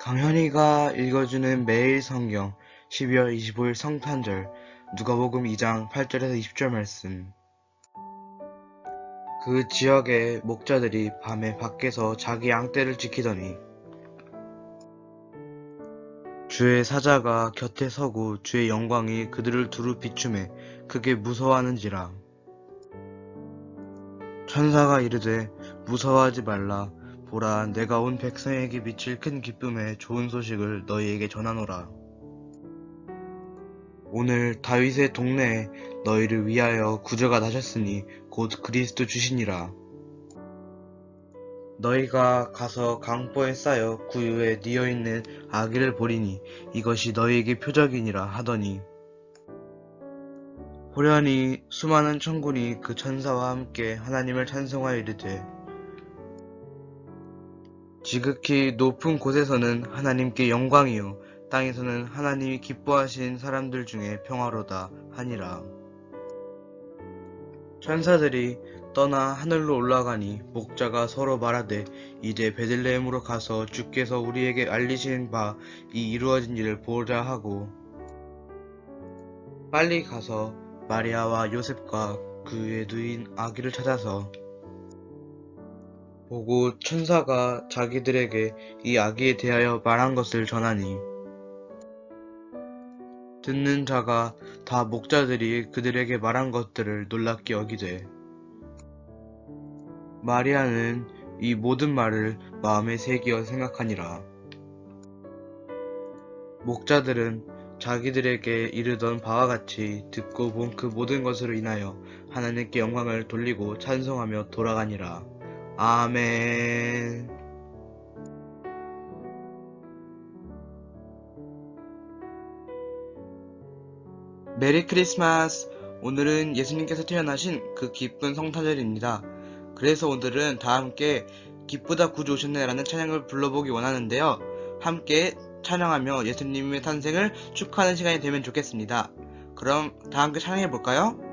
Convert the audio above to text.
강현이가 읽어주는 매일 성경 12월 25일 성탄절 누가복음 2장 8절에서 20절 말씀. 그 지역의 목자들이 밤에 밖에서 자기 양떼를 지키더니 주의 사자가 곁에 서고 주의 영광이 그들을 두루 비춤해 크게 무서워하는지라. 천사가 이르되 무서워하지 말라 보라 내가 온 백성에게 미칠 큰 기쁨의 좋은 소식을 너희에게 전하노라. 오늘 다윗의 동네에 너희를 위하여 구저가 나셨으니 곧 그리스도 주시니라. 너희가 가서 강보에 쌓여 구유에 뉘어 있는 아기를 보리니 이것이 너희에게 표적이니라 하더니. 호련히 수많은 천군이 그 천사와 함께 하나님을 찬송하여 이르되 지극히 높은 곳에서는 하나님께 영광이요. 땅에서는 하나님이 기뻐하신 사람들 중에 평화로다 하니라. 천사들이 떠나 하늘로 올라가니 목자가 서로 말하되 이제 베들레헴으로 가서 주께서 우리에게 알리신 바 이 이루어진 일을 보자 하고 빨리 가서 마리아와 요셉과 그의 누인 아기를 찾아서 보고 천사가 자기들에게 이 아기에 대하여 말한 것을 전하니 듣는 자가 다 목자들이 그들에게 말한 것들을 놀랍게 여기되 마리아는 이 모든 말을 마음에 새기어 생각하니라. 목자들은 자기들에게 이르던 바와 같이 듣고 본 그 모든 것으로 인하여 하나님께 영광을 돌리고 찬송하며 돌아가니라 아멘 메리 크리스마스! 오늘은 예수님께서 태어나신 그 기쁜 성탄절입니다. 그래서 오늘은 다 함께 기쁘다 구주 오셨네 라는 찬양을 불러보기 원하는데요. 함께 찬양하며 예수님의 탄생을 축하하는 시간이 되면 좋겠습니다. 그럼 다 함께 찬양해 볼까요?